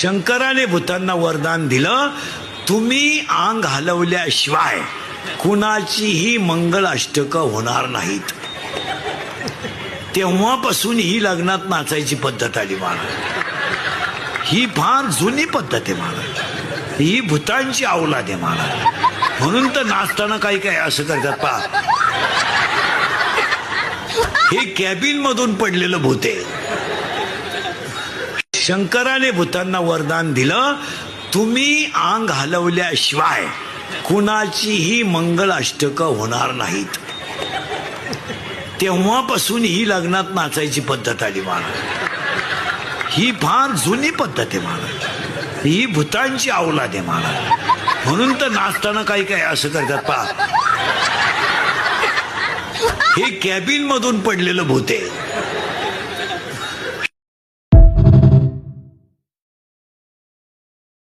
शंकराने भूतांना वरदान दिलं तुम्ही अंग हलवल्याशिवाय कुणाचीही मंगल अष्टक होणार नाहीत. तेव्हापासून ही लग्नात नाचायची पद्धत आली महाराज ही फार जुनी पद्धत आहे महाराज ही भूतांची औलाद आहे महाराज म्हणून तर नाचताना काही काय असं करतात पा हे कॅबिन मधून पडलेलं भूत आहे. शंकराने भूतांना वरदान दिलं तुम्ही अंग हलवल्याशिवाय कुणाचीही मंगल अष्टक होणार नाहीत. तेव्हापासून ही लग्नात नाचायची पद्धत आली महाराज ही फार जुनी पद्धत आहे महाराज ही भूतांची अवलाद आहे महाराज म्हणून तर नाचताना काही काय असं करतात पहा. हे कॅबिन मधून पडलेलं भूत आहे.